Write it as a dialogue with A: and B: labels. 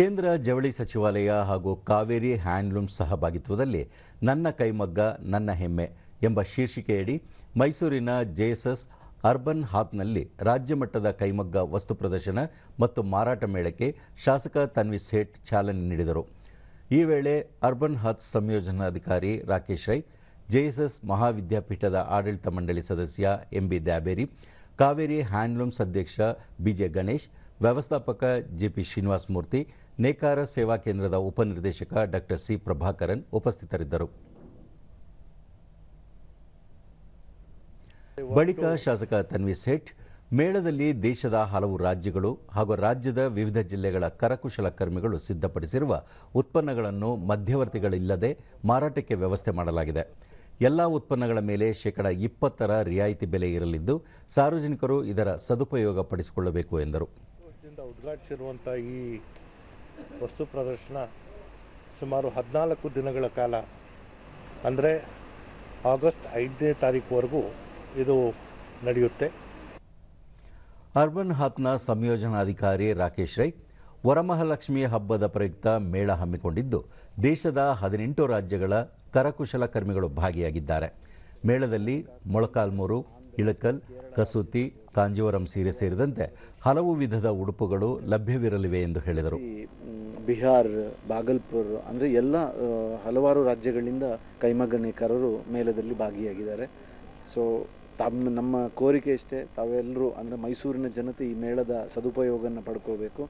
A: ಕೇಂದ್ರ ಜವಳಿ ಸಚಿವಾಲಯ ಹಾಗೂ ಕಾವೇರಿ ಹ್ಯಾಂಡ್ಲೂಮ್ ಸಹಭಾಗಿತ್ವದಲ್ಲಿ ನನ್ನ ಕೈಮಗ್ಗ, ನನ್ನ ಹೆಮ್ಮೆ ಎಂಬ ಶೀರ್ಷಿಕೆಯಡಿ ಮೈಸೂರಿನ ಜೆಎಸ್ಎಸ್ ಅರ್ಬನ್ ಹಾತ್ನಲ್ಲಿ ರಾಜ್ಯ ಮಟ್ಟದ ಕೈಮಗ್ಗ ವಸ್ತು ಪ್ರದರ್ಶನ ಮತ್ತು ಮಾರಾಟ ಮೇಳಕ್ಕೆ ಶಾಸಕ ತನ್ವಿ ಸೇಠ್ ಚಾಲನೆ ನೀಡಿದರು. ಈ ವೇಳೆ ಅರ್ಬನ್ ಹಾತ್ ಸಂಯೋಜನಾಧಿಕಾರಿ ರಾಕೇಶ್ ರೈ, ಜೆಎಸ್ಎಸ್ ಮಹಾವಿದ್ಯಾಪೀಠದ ಆಡಳಿತ ಮಂಡಳಿ ಸದಸ್ಯ ಎಂಬಿ ದ್ಯಾಬೇರಿ, ಕಾವೇರಿ ಹ್ಯಾಂಡ್ಲೂಮ್ಸ್ ಅಧ್ಯಕ್ಷ ಬಿಜೆ ಗಣೇಶ್ ವ್ಯವಸ್ಥಾಪಕ ಜೆಪಿ ಶ್ರೀನಿವಾಸ ಮೂರ್ತಿ ನೇಕಾರ ಸೇವಾ ಕೇಂದ್ರದ ಉಪನಿರ್ದೇಶಕ ಡಾಕ್ಟರ್ ಸಿ ಪ್ರಭಾಕರನ್ ಉಪಸ್ಥಿತರಿದ್ದರು. ಬಳಿಕ ಶಾಸಕ ತನ್ವಿ ಸೇಠ್, ಮೇಳದಲ್ಲಿ ದೇಶದ ಹಲವು ರಾಜ್ಯಗಳು ಹಾಗೂ ರಾಜ್ಯದ ವಿವಿಧ ಜಿಲ್ಲೆಗಳ ಕರಕುಶಲಕರ್ಮಿಗಳು ಸಿದ್ಧಪಡಿಸಿರುವ ಉತ್ಪನ್ನಗಳನ್ನು ಮಧ್ಯವರ್ತಿಗಳಿಲ್ಲದೆ ಮಾರಾಟಕ್ಕೆ ವ್ಯವಸ್ಥೆ ಮಾಡಲಾಗಿದೆ. ಎಲ್ಲ ಉತ್ಪನ್ನಗಳ ಮೇಲೆ ಶೇಕಡ ಇಪ್ಪತ್ತರ ರಿಯಾಯಿತಿ ಬೆಲೆ ಇರಲಿದ್ದು, ಸಾರ್ವಜನಿಕರು ಇದರ ಸದುಪಯೋಗ ಪಡಿಸಿಕೊಳ್ಳಬೇಕು ಎಂದರು.
B: ಉದ್ಘಾಟಿಸಿರುವಂಥ ಈ ವಸ್ತು ಪ್ರದರ್ಶನ ಸುಮಾರು ಹದಿನಾಲ್ಕು ದಿನಗಳ ಕಾಲ. ಅಂದರೆ ಆಗಸ್ಟ್ ಐದನೇ ತಾರೀಕುವರೆಗೂ ಇದು ನಡೆಯುತ್ತೆ.
A: ಅರ್ಬನ್ ಹಾತ್ನ ಸಂಯೋಜನಾಧಿಕಾರಿ ರಾಕೇಶ್ ರೈ ವರಮಹಾಲಕ್ಷ್ಮಿ ಹಬ್ಬದ ಪ್ರಯುಕ್ತ ಮೇಳ ಹಮ್ಮಿಕೊಂಡಿದ್ದು, ದೇಶದ ಹದಿನೆಂಟು ರಾಜ್ಯಗಳ ಕರಕುಶಲಕರ್ಮಿಗಳು ಭಾಗಿಯಾಗಿದ್ದಾರೆ. ಮೇಳದಲ್ಲಿ ಮೊಳಕಾಲ್ಮೂರು, ಇಳಕಲ್, ಕಸೂತಿ ಕಾಂಜೀವರಂ ಸೀರೆ ಸೇರಿದಂತೆ ಹಲವು ವಿಧದ ಉಡುಪುಗಳು ಲಭ್ಯವಿರಲಿವೆ ಎಂದು ಹೇಳಿದರು.
C: ಬಿಹಾರ್, ಬಾಗಲ್ಪುರ್ ಅಂದರೆ ಎಲ್ಲ ಹಲವಾರು ರಾಜ್ಯಗಳಿಂದ ಕೈಮಗಣಿಕರರು ಮೇಳದಲ್ಲಿ ಭಾಗಿಯಾಗಿದ್ದಾರೆ. ಸೊ ತಮ್ಮ ನಮ್ಮ ಕೋರಿಕೆ ಇಷ್ಟೇ ತಾವೆಲ್ಲರೂ ಅಂದರೆ ಮೈಸೂರಿನ ಜನತೆ ಈ ಮೇಳದ ಸದುಪಯೋಗವನ್ನು ಪಡ್ಕೋಬೇಕು.